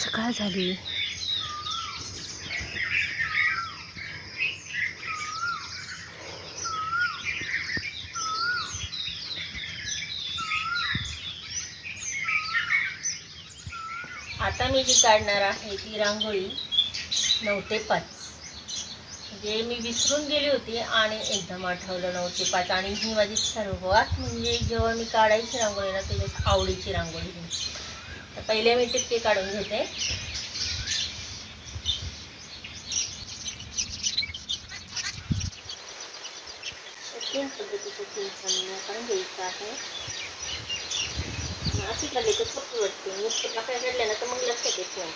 सकाळ झाली. आता मी जी काढणार आहे ती रांगोळी नऊ ते पाच. म्हणजे मी विसरून गेली होती आणि एकदम आठवलं नऊ ते पाच. आणि ही माझी सर्वात म्हणजे जेव्हा मी काढायची रांगोळी ना तेव्हा आवडीची रांगोळी होती. तर पहिले मी टिपके काढून घेते. तीन पद्धतीचं चमचा काढून घ्यायचं आहे. अशी काढली तर सोपी वाटते नुसतं पाकळ्या काढल्या ना मग लक्षात येत नाही.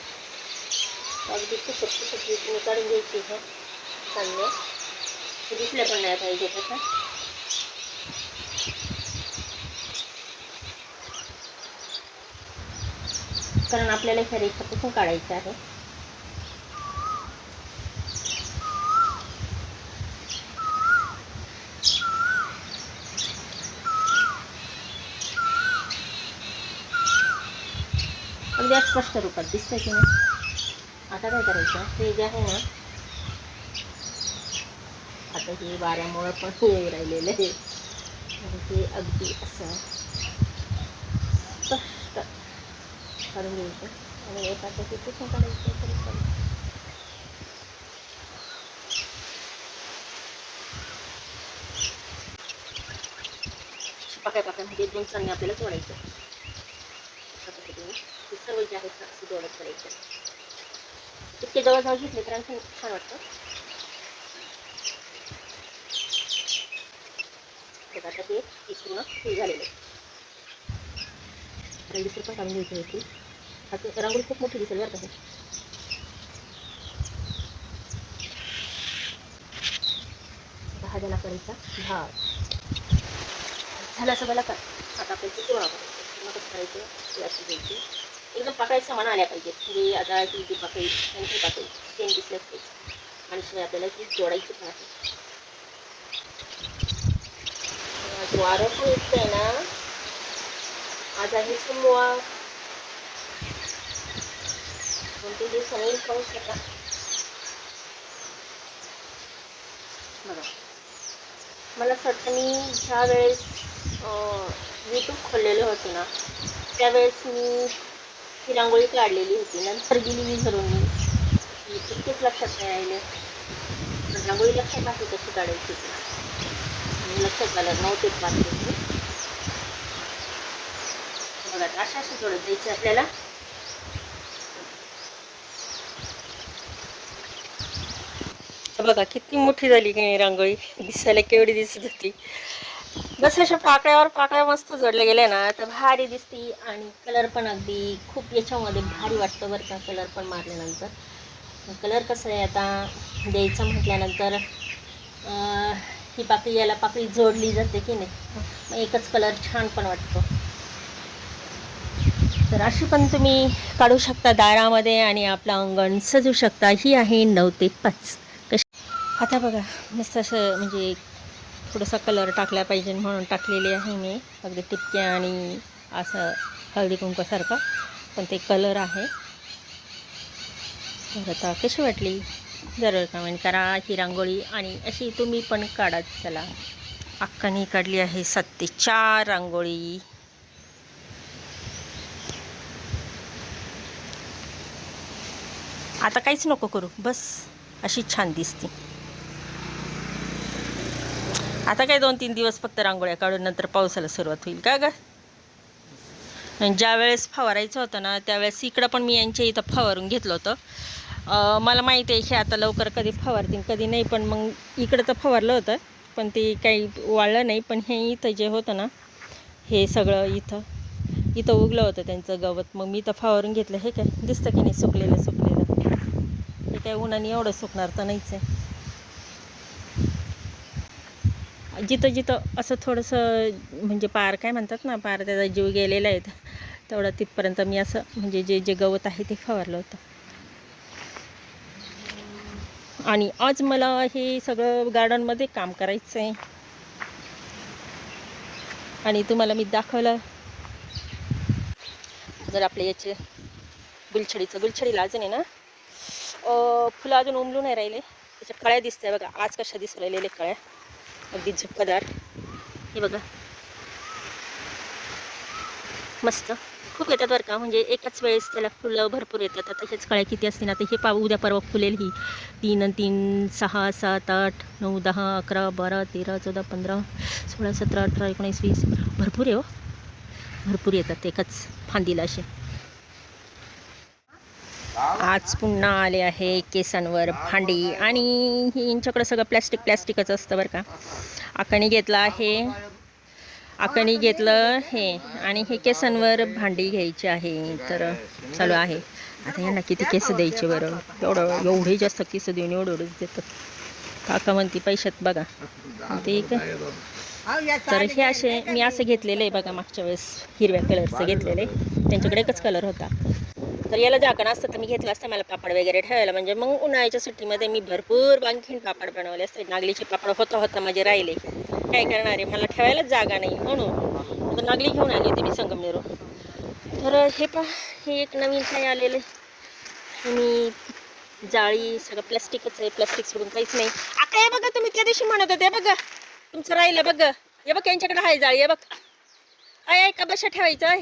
अगदी पाहिजे तसं कारण आपल्याला ह्या रेखापासून काढायचं आहे. अगदी स्पष्ट रूपात दिसतंय की नाही? आता काय करायचं? हे जे आहे ना आता हे वाऱ्यामुळं पण होऊ राहिलेलं आहे. आणि ते अगदी असं स्पष्ट काढून घ्यायचं. आणि एका ते कुठून काढायचं तरी चालेल. पाकळ्या म्हणजे दोन चांगले आपल्याला जोडायचं अशा पद्धतीने हे सर्व जे आहेत ना असं जोडत करायचे. इतके जवळजवळ घेतले तर आणखी छान वाटतं. बघा आता ते एक पूर्ण हे झालेलं आहे. आणि पण काढून घ्यायचं होती आता रांगोळी खूप मोठी दिसेल बरं का हे. करायचा. भाग झाला सगळ्याला का? आता आपण ते पूर्ण करायचं पूर्ण कसं करायचं? ते अशी एकदम पाकळी समान आल्या पाहिजेत म्हणजे आता ती जी पाकळी आणि ती पाकळी सेम दिसल्याच पाहिजे आणि शिवाय आपल्याला ती जोडायची पण आहे. आज वारं पण येतंय ना आज आहे सोमवार दोन तीन दिवसांनी पाहू शकता. बघा. मला असं वाटतं मी ज्या वेळेस यूट्यूब खोललेलं होतं ना त्यावेळेस मी ही रांगोळी काढलेली होती. नंतर गेली विसरून मी मी तितकेच लक्षात नाही राहिले. पण रांगोळी लक्षात आहे कशी काढायची ती. लक्षात आलं नव्हते पाच बघा अशा असं जोडत द्यायची आपल्याला. बघा किती मोठी झाली की नाही रांगोळी. दिसायला केवढी दिसत होती. बस अशा पाकळ्यावर पाकळ्या मस्त जोडल्या गेल्या ना तर भारी दिसती आणि कलर पण अगदी खूप याच्यामध्ये भारी वाटतं बरं का कलर पण मारल्यानंतर. कलर कसं आहे आता? द्यायचं म्हटल्यानंतर ही पाकळी याला पाकळी जोडली जाते की नाही? मग एकच कलर छान पण वाटतो. तर अशी पण तुम्ही काढू शकता दारामध्ये आणि आपलं अंगण सजू शकता. ही आहे नऊ ते पाच. आता बघा मस्त असं म्हणजे थोडासा कलर टाकला पाहिजे म्हणून टाकलेले आहे मी. अगदी टिपक्या आणि असं हळदी कुंकासारखा पण ते कलर आहे. तर आता कशी वाटली? जरूर कमेंट करा. ही रांगोळी आणि अशी तुम्ही पण काढा चला. अक्कानी काढली आहे सात ते चार रांगोळी. आता काहीच नको करू. बस अशी छान दिसते. आता काय दोन तीन दिवस फक्त रांगोळ्या काढून नंतर पावसाला सुरुवात होईल का ग? ज्या वेळेस फवारायचं होतं ना त्यावेळेस इकडं पण मी यांच्या इथं फवारून घेतलं होतं. मला माहिती आहे हे आता लवकर कधी फवारतील कधी नाही पण मग इकडं तर फवारलं होतं पण ते काही वाळलं नाही पण हे इथं जे होतं ना हे सगळं इथं इथं उगलं होतं त्यांचं गवत. मग मी तर फवारून घेतलं हे काय? दिसतं की नाही सुकलेलं सुकलेलं? हे काय उन्हाने एवढं सुकणार तर नाहीच आहे. जिथं जिथं असं थोडंसं म्हणजे पार काय म्हणतात ना पार त्याचा जीव गेलेला आहे तेवढं तिथपर्यंत मी असं म्हणजे जे जे गवत आहे ते फवारलं होतं. आणि आज मला हे सगळं गार्डनमध्ये काम करायचं आहे. आणि तुम्हाला मी दाखवलं. जर आपले याचे गुलछडीचं गुलछडीला अजून आहे ना फुलं अजून उमलू नाही राहिले. त्याच्या कळ्या दिसत आहे बघा आज कशा दिसू राहिलेल्या कळ्या. अगदी झुपकदार हे बघा. मस्त. खूप येतात बरं का? म्हणजे एकाच वेळेस त्याला फुलं भरपूर येतात. आता ह्याच काळ्या किती असतील? आता हे पाव उद्या परवा फुलेल ही. तीन आणि तीन सहा सात आठ नऊ दहा अकरा बारा तेरा चौदा पंधरा सोळा सतरा अठरा एकोणीस वीस. भरपूर आहे हो. भरपूर येतात एकाच फांदीला असे. आज पुन्हा आले आहे केसांवर भांडी आणि हे यांच्याकडं सगळं प्लॅस्टिक प्लॅस्टिकच असतं बरं का. आकणी घेतलं आहे. आकणी घेतलं हे आणि हे केसांवर भांडी घ्यायची आहे. तर चालू आहे. आता यांना किती केस द्यायचे बरं? एवढं एवढे जास्त केस देऊन एवढं एवढंच देतात. काका म्हणते पैशात बघा. ते आहे तर हे असे मी असं घेतलेलं आहे बघा मागच्या वेळेस हिरव्या कलरचं घेतलेलं आहे. त्यांच्याकडे एकच कलर होता. तर याला झाकण असतं तर मी घेतलं असतं मला पापड वगैरे ठेवायला. म्हणजे मग उन्हाळ्याच्या सुट्टीमध्ये मी भरपूर आणखीन पापड बनवले असते. नागलीचे पापड होता होता माझे राहिले. काय करणार आहे? मला ठेवायलाच जागा नाही म्हणून. आता नागली घेऊन आली होती मी संगमनेरू तर हे पहा हे एक नवीन काय आलेलं आहे. मी जाळी सगळं प्लास्टिकच आहे. प्लास्टिक सोडून काहीच नाही. आता हे बघा तुम्ही त्या दिवशी म्हणत होते बघा. तुमचं राहिलं बघ. हे बघ यांच्याकडे आहे जाळी हे बघ. आहे का बशा ठेवायचं आहे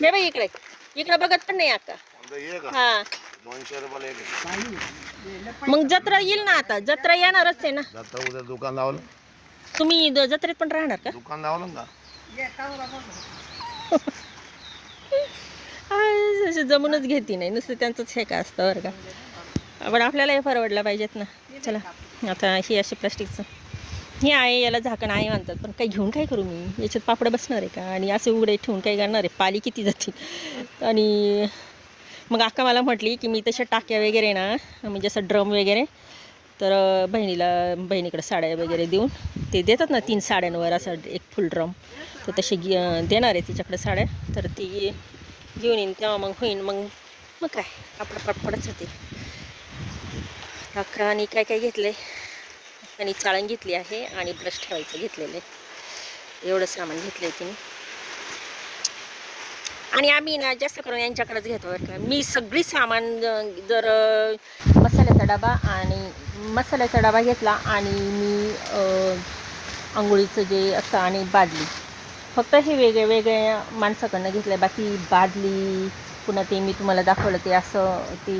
हे बघ इकडे. इकडे बघत पण नाही आता. हा दोनशे रुपयाला एक आहे. मग जत्रा येईल ना आता. जत्रा येणारच आहे ना. आता उद्या दुकान लावलं. तुम्ही द- जत्रेत पण राहणार का? दुकान लावलं का अशी जमूनच घेती नाही. नुसतं त्यांचंच हे का असतं बरं का. पण आपल्याला हे परवडलं पाहिजेत ना. चला आता हे असे प्लास्टिकचं. हे आहे याला झाकण आहे म्हणतात. पण काही घेऊन काय करू मी? याच्यात पापड बसणार आहे का? आणि असे उघडे ठेवून काय करणार आहे? पाली किती जातील? आणि मग अक्का मला म्हटली की मी तशा टाक्या वगैरे ना म्हणजे असं ड्रम वगैरे तर बहिणीला बहिणीकडे साड्या वगैरे देऊन ते देतात ना तीन साड्यांवर असं एक फुल ड्रम. तर तसे घे देणार आहे तिच्याकडे साड्या. तर ती घेऊन येईन तेव्हा मग होईन. मग मग काय? आपलं पटपटच होते अक्काने काय काय घेतलं आहे आणि चाळण घेतली आहे आणि ब्रश ठेवायचं घेतलेलं आहे. एवढं सामान घेतलं आहे तिने. आणि आम्ही ना जास्त करून यांच्याकडेच घेतो बरं का. मी सगळी सामान जर मसाल्याचा डबा आणि मसाल्याचा डबा घेतला आणि मी आंघोळीचं जे असतं आणि बादली. फक्त हे वेगळे वेगळे माणसाकडनं घेतलं बाकी बादली पुन्हा ते मी तुम्हाला दाखवलं ते असं ते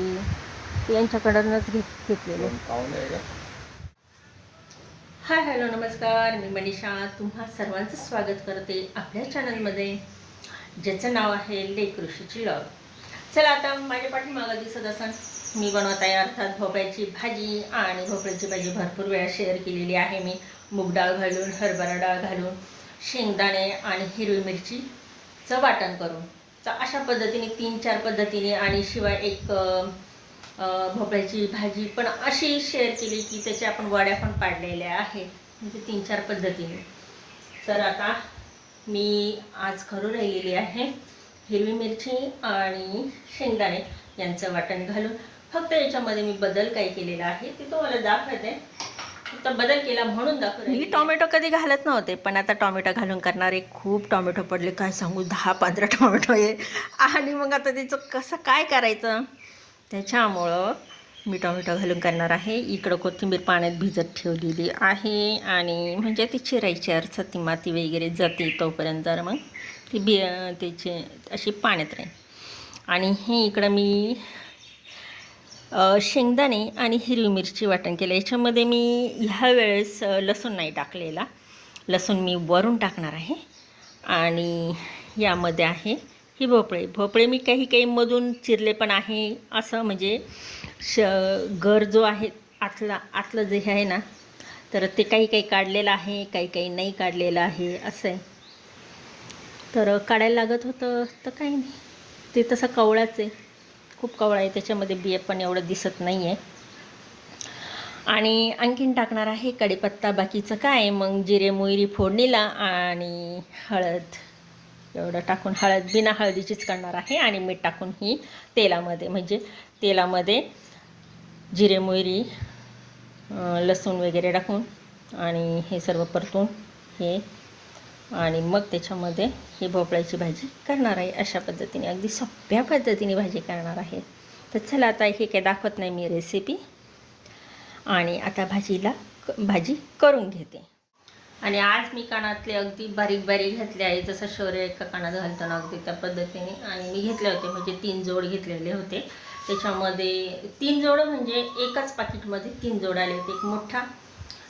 ते यांच्याकडूनच घेत घेतलेलं हाय हॅलो नमस्कार. मी मनीषा. तुम्हा सर्वांचं स्वागत करते आपल्या चॅनलमध्ये ज्याचं नाव आहे लेकृषीची लॉग चला आता माझ्या पाठीमागं दिसत असाल मी बनवत आहे अर्थात भोपळ्याची भाजी आणि भोपळ्याची भाजी भरपूर वेळा शेअर केलेली आहे मी. मूग डाळ घालून हरभरा डाळ घालून शेंगदाणे आणि हिरवी मिरचीचं वाटण करून. तर अशा पद्धतीने तीन चार पद्धतीने आणि शिवाय एक भोपळ्याची भाजी पण अशी शेअर केली की त्याच्या आपण वड्या पण पाडलेल्या आहेत. म्हणजे तीन चार पद्धतीने. तर आता मी आज करू राहिलेली आहे. हिरवी मिरची आणि शेंगदाणे यांचं वाटण घालून. फक्त याच्यामध्ये मी बदल काय केलेला आहे. ते तुम्हाला दाखवते. तर बदल केला म्हणून दाखवते. मी टोमॅटो कधी घालत नव्हते पण आता टोमॅटो घालून करणारे खूप टोमॅटो पडले. काय सांगू? दहा पंधरा टोमॅटो आहे. आणि मग आता त्याचं कसं काय करायचं? त्याच्यामुळं मिठा मिठा घालून करणार आहे. इकडं कोथिंबीर पाण्यात भिजत ठेवलेली आहे आणि म्हणजे ती चिरायची अर्थात ती माती वगैरे जाते तोपर्यंत तर मग ती बि त्याची अशी पाण्यात राहील. आणि हे इकडं मी शेंगदाणे आणि हिरवी मिरची वाटण केलं. याच्यामध्ये मी ह्या वेळेस लसूण नाही टाकलेला. लसूण मी वरून टाकणार आहे. आणि यामध्ये आहे ही भोपळे. भोपळे मी काही काही मधून चिरले पण आहे. असं म्हणजे श घर जो आहे आतला आतलं जे आहे ना तर ते काही काही काढलेलं आहे काही काही नाही काढलेलं आहे असं आहे. तर काढायला लागत होतं तर काही नाही. ते तसं कवळाच आहे. खूप कवळा आहे. त्याच्यामध्ये बिया पण एवढं दिसत नाही आहे आणि आणखीन टाकणार आहे कढीपत्ता. बाकीचं काय? मग जिरे मोहरी फोडणीला आणि हळद. एवढं टाकून हळद बिना हळदीचीच करणार आहे. आणि मीठ टाकून ही तेलामध्ये म्हणजे तेलामध्ये जिरे मोहरी लसूण वगैरे टाकून आणि हे सर्व परतून हे आणि मग त्याच्यामध्ये ही भोपळ्याची भाजी करणार आहे. अशा पद्धतीने अगदी सोप्या पद्धतीने भाजी करणार आहे. तर चला आता हे काही दाखवत नाही मी रेसिपी आणि आता भाजीला भाजी करून घेते. आणि आज मी कानातले अगदी बारीक बारीक घातले आहे जसं शौर्य एका कानात घालताना अगदी त्या पद्धतीने. आणि मी घेतले होते म्हणजे तीन जोड घेतलेले होते. त्याच्यामध्ये तीन जोड म्हणजे एकाच पाकिटमध्ये तीन जोड आले होते. एक मोठा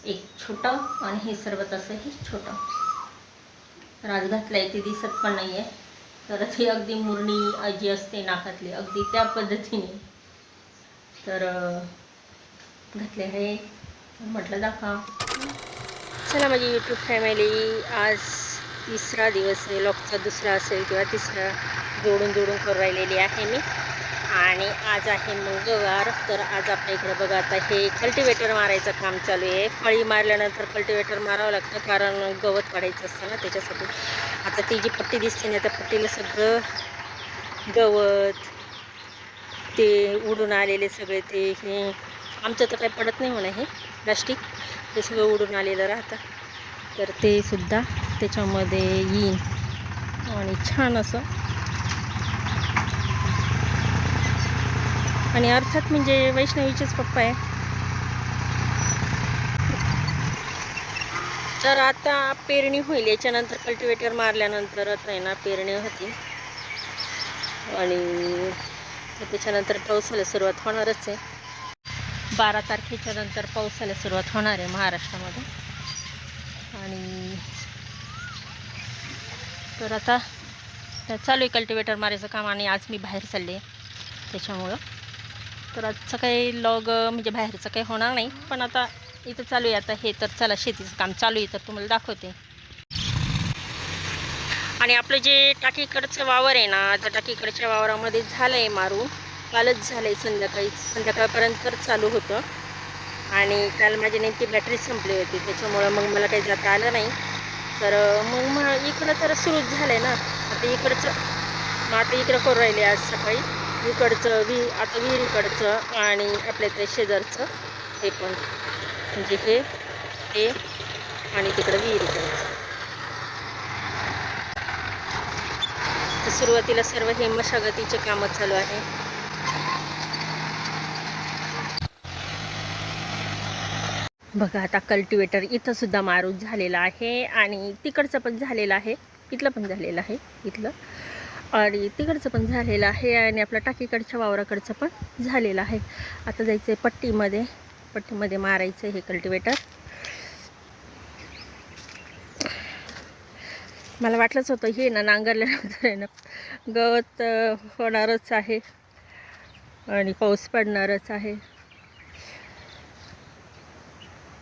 एक छोटं आणि हे सर्व तसं हे छोटं. तर आज घातलं आहे ते दिसत पण नाही आहे तर ती अगदी मुरणी जी असते नाकातली अगदी त्या पद्धतीने. तर घातले आहे. म्हटलं दाखवा. चला माझी यूट्यूब फॅमिली आज तिसरा दिवस आहे. लॉकचा दुसरा असेल किंवा तिसरा जोडून जोडून करून राहिलेली आहे मी. आणि आज आहे मंगळवार तर आज आपल्या इकडे बघा आता हे कल्टिवेटर मारायचं काम चालू आहे. फळी मारल्यानंतर कल्टिवेटर मारावं लागतं कारण गवत काढायचं असतं ना त्याच्यासाठी. आता ती जी पट्टी दिसते ना त्या पट्टीला सगळं गवत ते उडून आलेले सगळे ते हे. आमचं तर काही पडत नाही म्हणा हे प्लास्टिक ते सगळं उडून आलेलं राहतं. तर ते सुद्धा त्याच्यामध्ये येईन. आणि छान असं. आणि अर्थात म्हणजे वैष्णवीचेच पप्पा आहे. तर आता पेरणी होईल. याच्यानंतर कल्टिवेटर मारल्यानंतरच नाही ना पेरणी होती. आणि त्याच्यानंतर पावसाला सुरुवात होणारच आहे. बारा तारखेच्या नंतर पावसाला सुरुवात होणार आहे महाराष्ट्रामध्ये. आणि तर आता चालू आहे कल्टिवेटर मारायचं काम आणि आज मी बाहेर चालले त्याच्यामुळं. तर आजचं काही लॉग म्हणजे बाहेरचं काही होणार नाही पण आता इथं चालू आहे. आता हे तर चला शेतीचं काम चालू आहे तर तुम्हाला दाखवते. आणि आपलं जे टाकीकडचं वावर आहे ना त्या टाकीकडच्या वावरामध्ये झालं आहे मारून कालच झालं आहे संध्याकाळी. संध्याकाळपर्यंत तर चालू होतं. आणि काल माझी नेमकी बॅटरी संपली होती. त्याच्यामुळं मग मला काही जाता आलं नाही. तर मग मग इकडं तर सुरूच झालं आहे ना. आता इकडचं मग आता इकडं करू राहिले आज सकाळी. इकडचं वि आता विहिरीकडचं आणि आपल्या ते शेजारचं. हे पण. म्हणजे हे ते आणि तिकडं विहिरीकडचं. सुरुवातीला सर्व हे मशागतीचे कामं चालू आहे. बघा आता कल्टिवेटर इथंसुद्धा मारूत झालेलं झालेला आहे आणि तिकडचं पण झालेलं आहे. इथलं पण झालेलं आहे इथलं. आणि तिकडचं पण झालेलं आहे आणि आपल्या टाकीकडच्या वावराकडचं पण झालेलं आहे. आता जायचं आहे पट्टीमध्ये. पट्टीमध्ये मारायचं हे कल्टिवेटर मला वाटलंच होतं हे ना नांगरल्यानंतर आहे ना. गवत होणारच आहे. आणि पाऊस पडणारच आहे.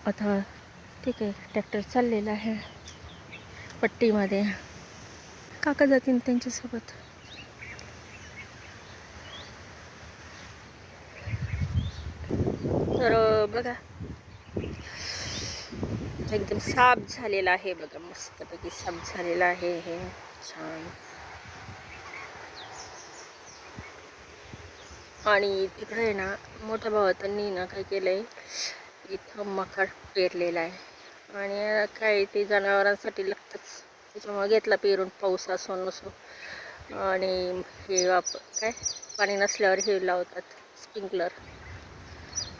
आता ठीक आहे ट्रॅक्टर चाललेला आहे पट्टीमध्ये. काका जातील त्यांच्यासोबत. तर बघा. एकदम साफ झालेला आहे बघा मस्तपैकी साफ झालेला आहे हे. छान. आणि तिकडे ना मोठ्या भावातांनी ना काय केलं आहे इथं मका पेरलेला आहे. आणि काय ते जनावरांसाठी लागतंच. त्याच्यामुळे घेतला पेरून पाऊस असो नसो. आणि हे वाप काय? पाणी नसल्यावर हे लावतात स्प्रिंकलर.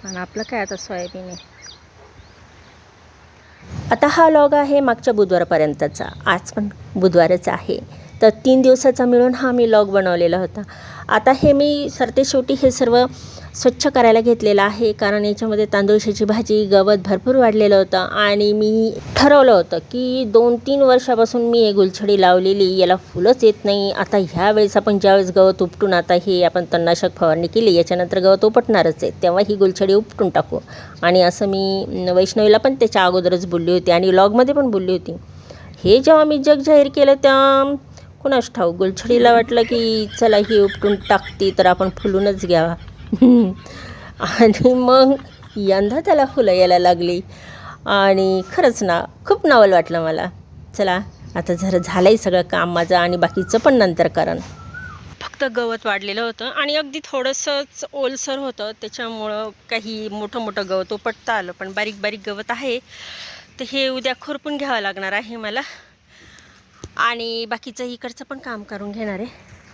आणि आपलं काय आता सोयाबीन आहे. आता हा लॉग आहे मागच्या बुधवारपर्यंतचा. आज पण बुधवारच आहे. तर तीन दिवसाचा मिळून हा मी लॉग बनवलेला होता. आता हे मी सरते शेवटी हे सर्व स्वच्छ करायला घेतलेलं आहे. कारण याच्यामध्ये तांदूळशाची भाजी गवत भरपूर वाढलेलं होतं. आणि मी ठरवलं होतं की दोन तीन वर्षापासून मी हे गुलछडी लावलेली. याला फुलंच येत नाही. आता ह्या वेळेस आपण ज्यावेळेस गवत उपटून आता हे आपण तणनाशक फवारणी केली याच्यानंतर गवत उपटणारच आहे. तेव्हा ही गुलछडी उपटून टाकू. आणि असं मी वैष्णवीला पण त्याच्या अगोदरच बोलली होती आणि लॉगमध्ये पण बोलली होती. हे जेव्हा मी जग जाहीर केलं तेव्हा कुणास ठाऊक गुलछडीला वाटलं की चला ही उपटून टाकती तर आपण फुलूनच घ्यावा. आणि मग यंदा त्याला फुलं यायला लागली. आणि खरंच ना खूप नवल वाटलं मला. चला आता जरा झालं आहे सगळं काम माझं आणि बाकीचं पण नंतर कारण. फक्त गवत वाढलेलं होतं आणि अगदी थोडंसंच ओलसर होतं. त्याच्यामुळं काही मोठं मोठं गवत उपटता आलं. पण बारीक बारीक गवत आहे. तर हे उद्या खुरपून घ्यावं लागणार आहे मला. आणि बाकीचं इकडचं पण काम करून घेणार आहे.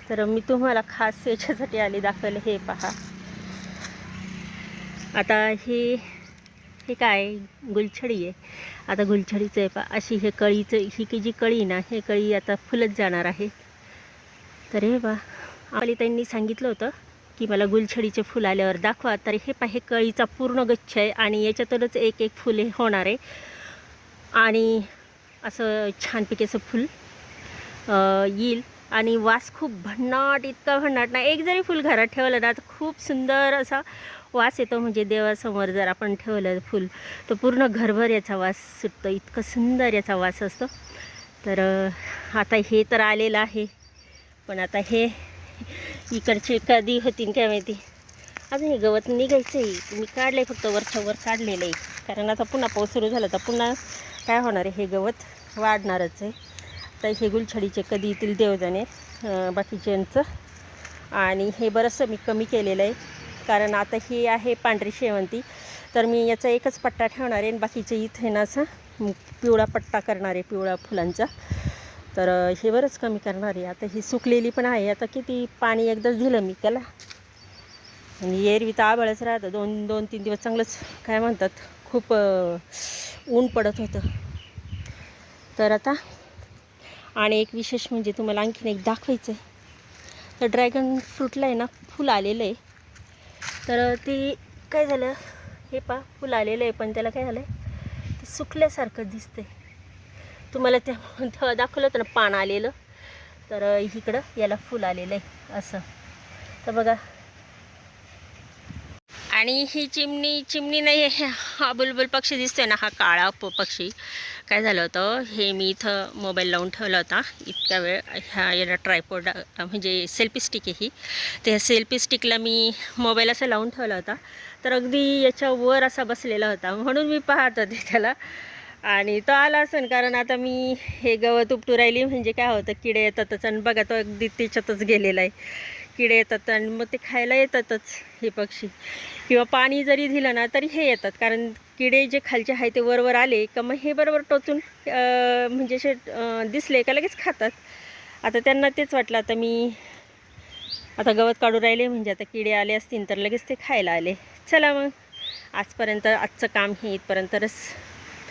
तर मी तुम्हाला खास याच्यासाठी आली दाखवायला हे पहा. आता हे हे काय? गुलछडी आहे. आता गुलछडीचं आहे पा अशी हे कळीचं ही की जी कळी ना हे कळी आता फुलत जाणार आहे. तर हे बा आपली त्यांनी सांगितलं होतं की मला गुलछडीचे फुल आल्यावर दाखवा. तर हे पा हे कळीचा पूर्ण गच्छ आहे आणि याच्यातूनच एक एक फुले होणार आहे. आणि असं छानपैकी असं फुल येईल. आणि वास खूप भन्नाट इतका भन्नाट. ना एक जरी फुल घरात ठेवलं ना तर खूप सुंदर असा वास येतो. म्हणजे देवासमोर जर आपण ठेवलं फुल तर पूर्ण घरभर याचा वास सुटतो. इतकं सुंदर याचा वास असतो. तर आता हे तर आलेलं आहे. पण आता हे इकडची कधी होतीन काय माहिती. अजून हे गवत निघायचं आहे मी काढलं आहे फक्त वरच्यावर काढलेलं आहे कारण आता पुन्हा पाऊस सुरू झाला तर पुन्हा काय होणार आहे? हे गवत वाढणारच आहे. आता हे गुलछडीचे कधी येतील देवजणे बाकीच्यांचं. आणि हे बरंचसं मी कमी केलेलं आहे कारण आता ही आहे पांढरी शेवंती. तर मी याचा एकच पट्टा ठेवणार आहे आणि बाकीचे इथे ना असं पिवळा पट्टा करणार आहे पिवळा फुलांचा. तर हे बरंच कमी करणार आहे. आता ही सुकलेली पण आहे. आता किती पाणी एकदाच दिलं मी त्याला. आणि एरवी तर आबळच राहतं. दोन दोन तीन दिवस चांगलंच काय म्हणतात खूप ऊन पडत होतं. तर आता आणि एक विशेष म्हणजे तुम्हाला आणखीन एक दाखवायचं आहे तर ड्रॅगन फ्रूटला आहे ना फुल आलेलं आहे. तर ते काय झालं? हे पा फुल आलेलं आहे पण त्याला काय झालं आहे ते सुकल्यासारखं दिसतंय. तुम्हाला त्या दाखवलं होतं ना पान आलेलं. तर इकडं याला फुल आलेलं आहे असं. तर बघा. आणि ही चिमणी चिमणी नाही हे हा बुलबुल पक्षी दिसतोय ना हा काळा प पक्षी. काय झालं होतं? हे मी इथं मोबाईल लावून ठेवला होता. इतक्या वेळ ह्या याला ट्रायपोड म्हणजे सेल्फी स्टिक आहे ही. त्या सेल्फी स्टिकला मी मोबाईल असा लावून ठेवला होता. तर अगदी याच्यावर असा बसलेला होता. म्हणून मी पाहत होते त्याला. आणि तो आला असेल कारण आता मी हे गवत उपटू राहिली. म्हणजे काय होतं किडे येतातच आणि बघा तो अगदी त्याच्यातच गेलेला आहे. किडे येतात आणि मग ते खायला येतातच हे पक्षी. किंवा पाणी जरी दिलं ना तरी हे येतात. कारण किडे जे खालचे आहे ते वरवर आले का मग हे बरोबर टोचून म्हणजे असे दिसले का लगेच खातात. आता त्यांना तेच वाटलं आता मी आता गवत काढू राहिले म्हणजे आता किडे आले असतील तर लगेच ते खायला आले. चला मग आजपर्यंत आजचं काम हे इथपर्यंतच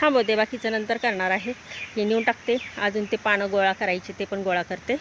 थांबवते बाकीचं नंतर करणार आहे. हे नेऊन टाकते. अजून ते पानं गोळा करायचे ते पण गोळा करते.